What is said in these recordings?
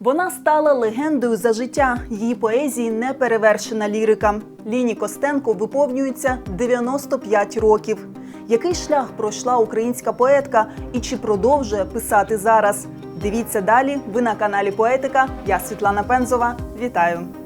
Вона стала легендою за життя. Її поезії неперевершена лірика. Ліні Костенко виповнюється 95 років. Який шлях пройшла українська поетка і чи продовжує писати зараз? Дивіться далі. Ви на каналі Поетика. Я Світлана Пензова. Вітаю.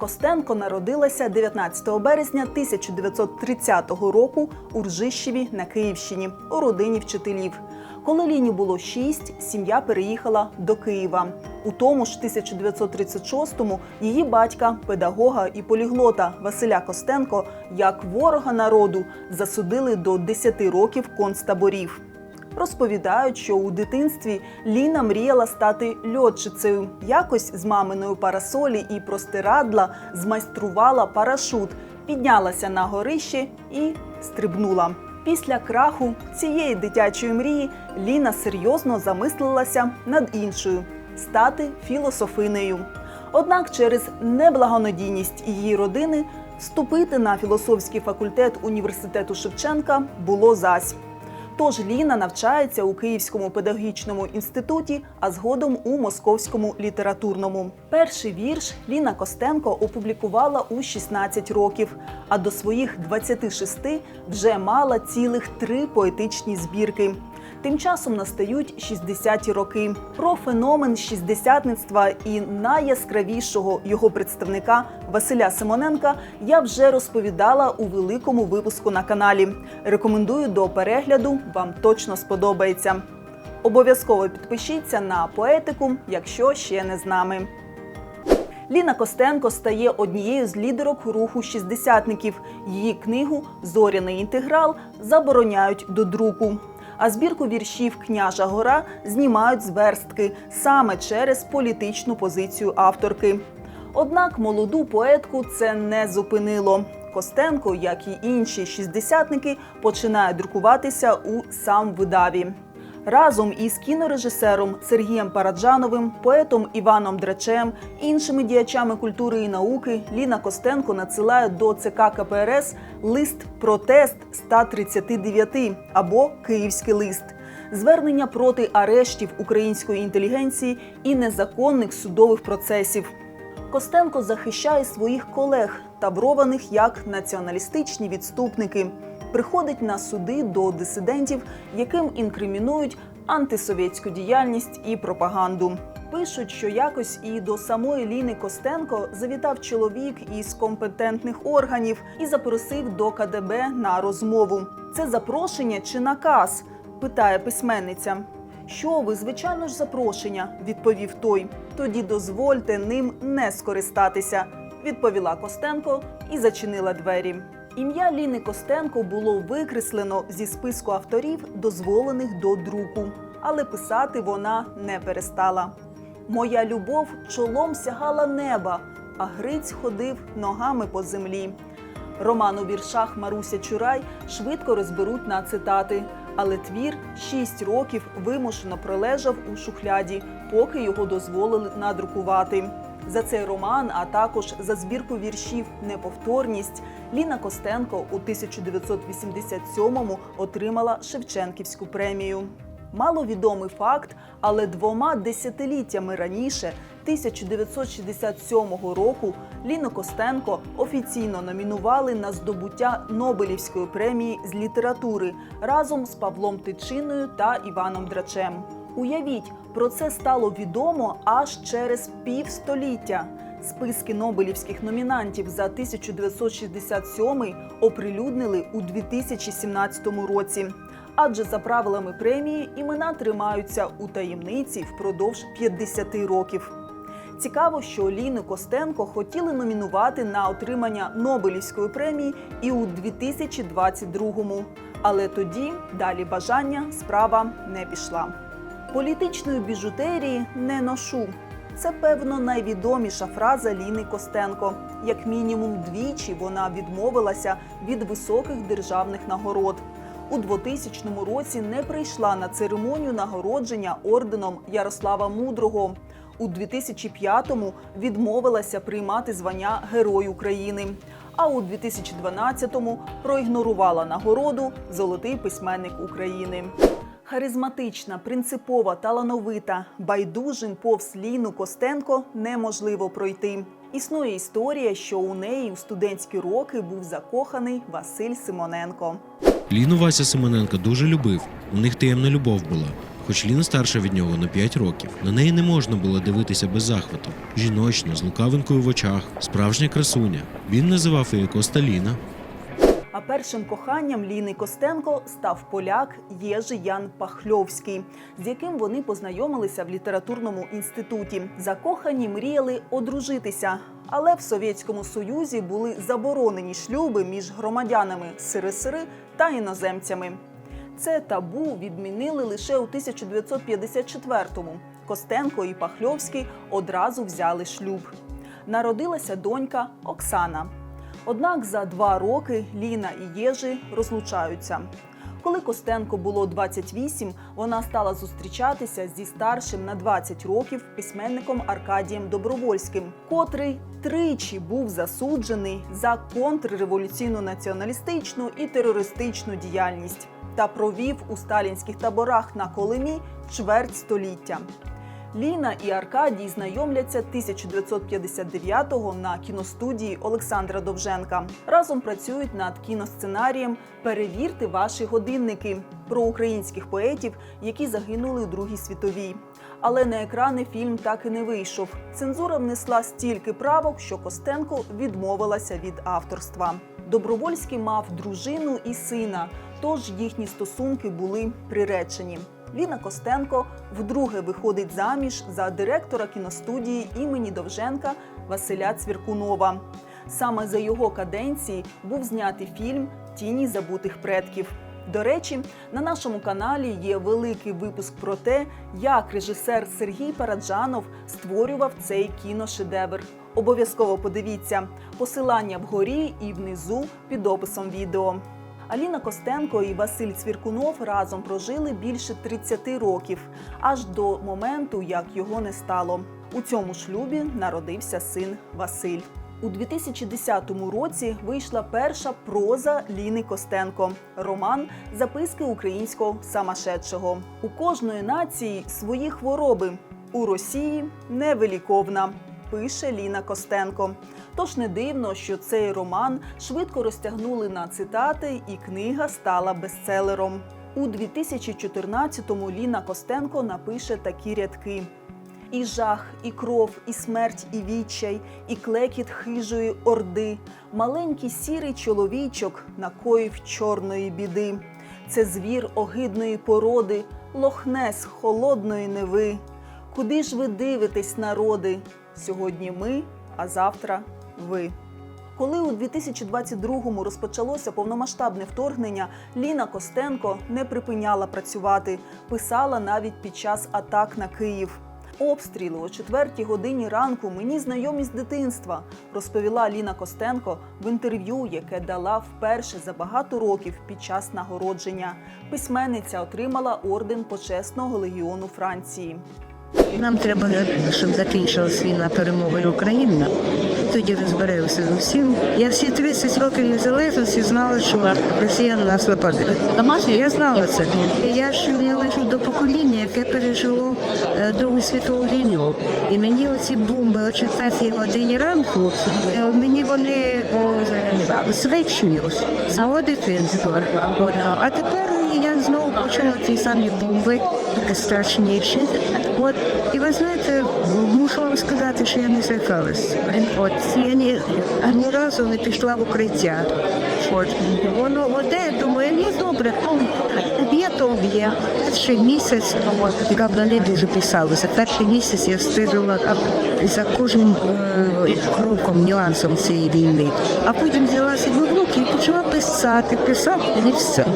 Костенко народилася 19 березня 1930 року у Ржищеві на Київщині у родині вчителів. Коли Ліні було шість, сім'я переїхала до Києва. У тому ж 1936-му її батька, педагога і поліглота Василя Костенко, як ворога народу, засудили до 10 років концтаборів. Розповідають, що у дитинстві Ліна мріяла стати льотчицею. Якось з маминою парасолі і простирадла змайструвала парашут, піднялася на горище і стрибнула. Після краху цієї дитячої мрії Ліна серйозно замислилася над іншою стати філософинею. Однак через неблагонадійність її родини вступити на філософський факультет університету Шевченка було зась. Тож Ліна навчається у Київському педагогічному інституті, а згодом у Московському літературному. Перший вірш Ліна Костенко опублікувала у 16 років, а до своїх 26 вже мала цілих три поетичні збірки. Тим часом настають 60-ті роки. Про феномен шістдесятництва і найяскравішого його представника Василя Симоненка я вже розповідала у великому випуску на каналі. Рекомендую до перегляду, вам точно сподобається. Обов'язково підпишіться на поетику, якщо ще не з нами. Ліна Костенко стає однією з лідерок руху шістдесятників. Її книгу Зоряний інтеграл забороняють до друку. А збірку віршів Княжа гора знімають з верстки саме через політичну позицію авторки. Однак молоду поетку це не зупинило. Костенко, як і інші шістдесятники, починає друкуватися у сам видаві. Разом із кінорежисером Сергієм Параджановим, поетом Іваном Драчем, іншими діячами культури і науки Ліна Костенко надсилає до ЦК КПРС лист протест 139 або Київський лист. Звернення проти арештів української інтелігенції і незаконних судових процесів. Костенко захищає своїх колег, таврованих як націоналістичні відступники. Приходить на суди до дисидентів, яким інкримінують антисовєтську діяльність і пропаганду. Пишуть, що якось і до самої Ліни Костенко завітав чоловік із компетентних органів і запросив до КДБ на розмову. Це запрошення чи наказ? питає письменниця. Що ви, звичайно ж, запрошення, відповів той. Тоді дозвольте ним не скористатися, відповіла Костенко і зачинила двері. Ім'я Ліни Костенко було викреслено зі списку авторів, дозволених до друку, але писати вона не перестала. Моя любов чолом сягала неба, а Гриць ходив ногами по землі. Роман у віршах Маруся Чурай швидко розберуть на цитати, але твір шість років вимушено пролежав у шухляді, поки його дозволили надрукувати. За цей роман, а також за збірку віршів Неповторність Ліна Костенко у 1987-му отримала Шевченківську премію. Маловідомий факт, але двома десятиліттями раніше, 1967 року, Ліну Костенко офіційно номінували на здобуття Нобелівської премії з літератури разом з Павлом Тичиною та Іваном Драчем. Уявіть, про це стало відомо аж через півстоліття. Списки нобелівських номінантів за 1967 оприлюднили у 2017 році. Адже за правилами премії імена тримаються у таємниці впродовж 50 років. Цікаво, що Ліну Костенко хотіли номінувати на отримання Нобелівської премії і у 2022-му. Але тоді далі бажання справа не пішла. Політичної біжутерії не ношу. Це певно найвідоміша фраза Ліни Костенко. Як мінімум двічі вона відмовилася від високих державних нагород. у 2000 році не прийшла на церемонію нагородження орденом Ярослава Мудрого. У 2005-му відмовилася приймати звання Герой України. А у 2012-му проігнорувала нагороду Золотий письменник України. Харизматична, принципова, талановита, байдужим повз Ліну Костенко неможливо пройти. Існує історія, що у неї у студентські роки був закоханий Василь Симоненко. Ліну Вася Симоненко дуже любив. У них таємна любов була. Хоч Ліна старша від нього на 5 років. На неї не можна було дивитися без захвату. Жіночна, з лукавинкою в очах, справжня красуня. Він називав її Коста Ліна. А першим коханням Ліни Костенко став поляк Єжи Ян Пахльовський, з яким вони познайомилися в літературному інституті. Закохані мріяли одружитися, але в Совєтському Союзі були заборонені шлюби між громадянами СРСР та іноземцями. Це табу відмінили лише у 1954-му. Костенко і Пахльовський одразу взяли шлюб. Народилася донька Оксана. Однак за два роки Ліна і Єжи розлучаються. Коли Костенко було 28, вона стала зустрічатися зі старшим на 20 років письменником Аркадієм Добровольським, котрий тричі був засуджений за контрреволюційну націоналістичну і терористичну діяльність та провів у сталінських таборах на Колимі чверть століття. Ліна і Аркадій знайомляться 1959-го на кіностудії Олександра Довженка. Разом працюють над кіносценарієм Перевірте ваші годинники про українських поетів, які загинули у Другій світовій. Але на екрани фільм так і не вийшов. Цензура внесла стільки правок, що Костенко відмовилася від авторства. Добровольський мав дружину і сина, тож їхні стосунки були приречені. Ліна Костенко вдруге виходить заміж за директора кіностудії імені Довженка Василя Цвіркунова. Саме за його каденції був знятий фільм Тіні забутих предків. До речі, на нашому каналі є великий випуск про те, як режисер Сергій Параджанов створював цей кіношедевр. Обов'язково подивіться посилання вгорі і внизу під описом відео. Аліна Костенко і Василь Цвіркунов разом прожили більше 30 років, аж до моменту, як його не стало. У цьому шлюбі народився син Василь. У 2010 році вийшла перша проза Ліни Костенко роман Записки українського самошедшого. У кожної нації свої хвороби. У Росії невиліковна пише Ліна Костенко. Тож не дивно, що цей роман швидко розтягнули на цитати, і книга стала бестселером. У 2014-му Ліна Костенко напише такі рядки: і жах, і кров, і смерть, і відчай, і клекіт хижої орди, маленький сірий чоловічок накоїв чорної біди. Це звір огидної породи, лохнес холодної неви. Куди ж ви дивитесь, народи? Сьогодні ми, а завтра ви. Коли у 2022-му розпочалося повномасштабне вторгнення, Ліна Костенко не припиняла працювати, писала навіть під час атак на Київ. Обстріли о четвертій годині ранку мені знайомі з дитинства, розповіла Ліна Костенко в інтерв'ю, яке дала вперше за багато років під час нагородження. Письменниця отримала орден почесного легіону Франції. Нам треба, щоб закінчилась війна перемогою України. Тоді розберемося з усім. Я всі 30 років незалежності знала, що Росія на нас нападе. Я знала це. Я ж належу до покоління, яке пережило е, Другу світову війну. І мені оці бомби о 4 годині ранку, е, мені вони звичнюють. Саме дитинство. А тепер я знову почула ті самі бомби, страшніші. От, і ви знаєте, мушу вам сказати, що я не злякалась. От, я ні, ні разу не пішла в укриття. От, воно оде, думаю, ні, добре, літом є. Перший місяць, правда, не дуже писалося. Перший місяць я стежила за кожним е, кроком, нюансом цієї війни. А потім писати, писати і все.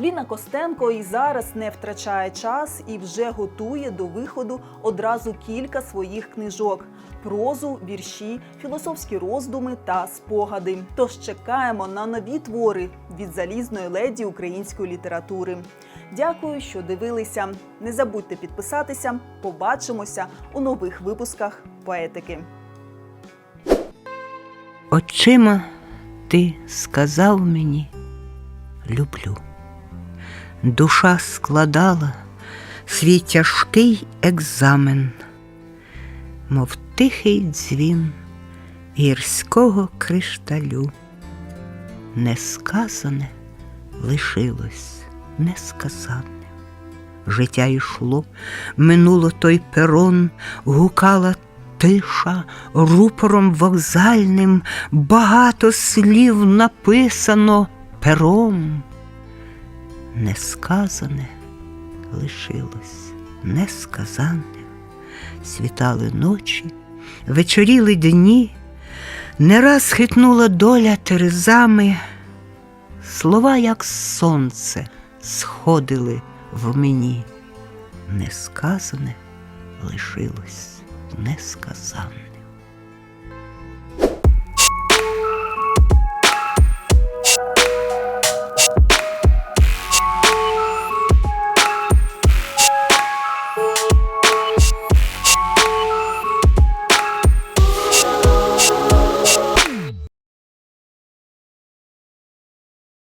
Ліна Костенко і зараз не втрачає час і вже готує до виходу одразу кілька своїх книжок: прозу, вірші, філософські роздуми та спогади. Тож чекаємо на нові твори від залізної леді української літератури. Дякую, що дивилися. Не забудьте підписатися. Побачимося у нових випусках поетики. Очима ти сказав мені люблю. Душа складала свій тяжкий екзамен, мов тихий дзвін гірського кришталю. Несказане лишилось несказанним. Життя йшло, минуло той перон, гукала тиша, рупором вокзальним, багато слів написано пером. Несказане лишилось несказанним. Світали ночі, вечоріли дні, не раз хитнула доля терезами, слова, як сонце, сходили в мені. Несказане лишилось несказанне.